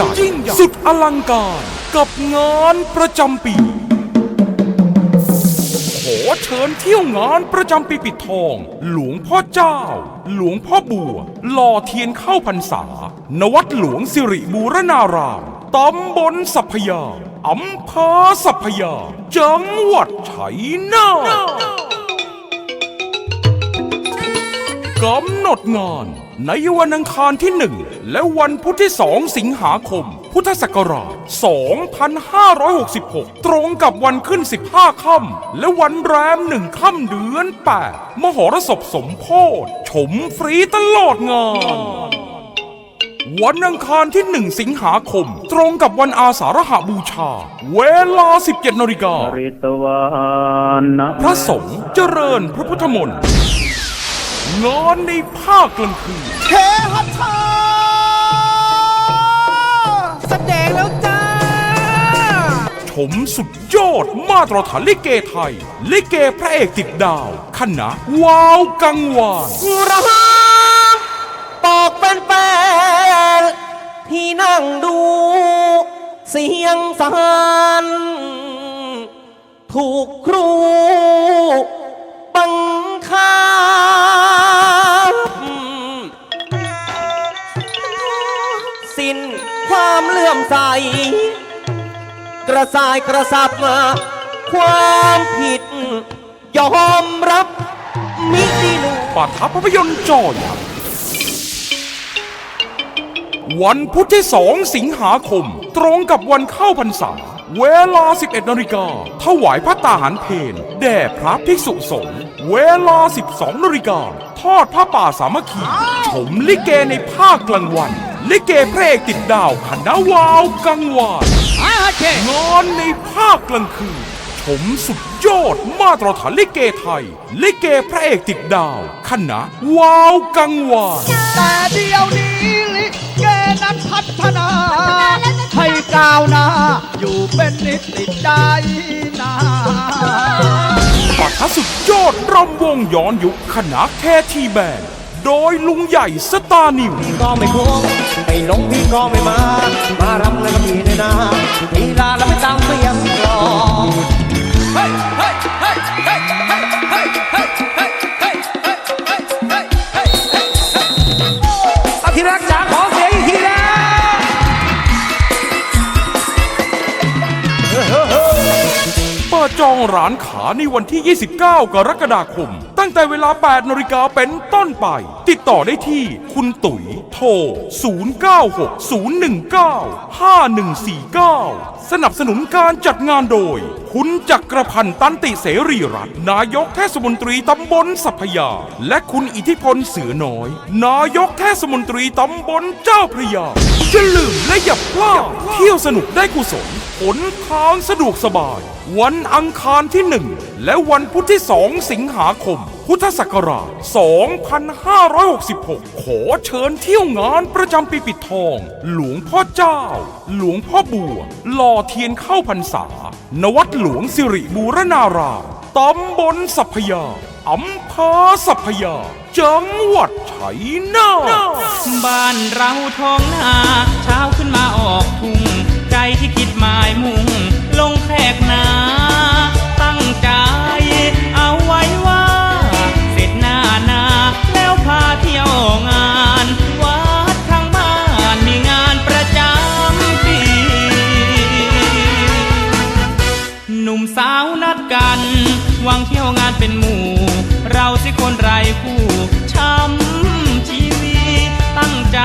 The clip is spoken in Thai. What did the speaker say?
ญ่ สุดอลังการกับงานประจำปี ขอเชิญเที่ยวงานประจำปีปิดทอง หลวงพ่อเจ้า หลวงพ่อบัว หล่อเทียนเข้าพรรษาณวัดหลวงสิริบูรณารามตำบลสัพพยาอำเภอสัพพยา จังหวัดชัยนาทกำหนดงาน ในวันอังคารที่ 1 และวันพุธที่ 2 สิงหาคม พุทธศักราช 2566 ตรงกับวันขึ้น 15 ค่ำและวันแรม1ค่ำเดือน 8 มหรสพสมโพธิชมฟรีตลอดงานวันอังคารที่ 1 สิงหาคม ตรงกับวันอาสาฬหบูชา เวลา 17นาฬิการิตวานนะพระสงฆ์เจริญพระพุทธมนต์ งานในภาคกลางคืนเทหัชาแสดงแล้วจ้า ชมสุดยอดมาตรฐานลิเกไทย ลิเกพระเอกติดดาวคณะว้าวกังวานรักปอกเป็นแฟนที่นั่งดู เสียงสานถูกครู สิ้นความเลื่อมใส กระสายกระสับมา ความผิด ยอมรับ มิได้หนูปะทับภาพยนตร์จอยักษ์วันพุธที่ 2 สิงหาคม ตรงกับวันเข้าพรรษา เวลา 11นาฬิกาถวายพระตาหารเพนแด่พระภิกษุสงฆ์เวลา 12นาฬิกาทอดผ้าป่าสามัคคี ชมลิเกในภาคกลางวัน ลิเกพระเอกติดดาวคณะวาวกังวานงานในภาคกลางคืนชมสุดยอดมาตรฐานลิเกไทย ลิเกพระเอกติดดาวคณะว้าวกังวานแต่เดียวนี้ ลิเกนั้นพัฒนา ให้ก้าวหน้า อยู่เป็นนิดติดใจนาปะทะสุดยอดรำวงย้อนยุคคณะแคทีแบนด์ โดยลุงใหญ่สตาร์นิว พี่ก็ไม่ควงไม่ลงพี่ก็ไม่มา มารำในกระบี่ในนาลีลาแล้วไม่ตามเสียงกลอง ร้านขาในวันที่ 29 กรกฎาคม ตั้งแต่เวลา 8นาฬิกาเป็นต้นไป ติดต่อได้ที่คุณตุ๋ย โทร 0960195149 สนับสนุนการจัดงานโดย คุณจักรพันธ์ตันติเสรีรัตน์นายกเทศมนตรีตำบลสัพยา และคุณอิทธิพลเสือน้อย นายกเทศมนตรีตำบลเจ้าพระยาอย่าลืมและอย่าพลาดเที่ยวสนุกได้กุศลผลทางสะดวกสบาย วันอังคารที่ 1 และวันพุธที่ 2 สิงหาคม พุทธศักราช 2566 ขอเชิญเที่ยวงานประจำปีปิดทอง หลวงพ่อเจ้า หลวงพ่อบัวหล่อเทียนเข้าพรรษาณวัดหลวงสิริบูรณารามตำบลสัพยาอำเภอสัพพยา จังหวัดชัยนาทบ้านเราท้องนาเช้าขึ้นมาออกทุ่งใจที่คิดหมายมุ่งันวังเที่ยวงานเป็นหมู่ เราสิคนไรคู่ช้ำชีวิตตั้งใจ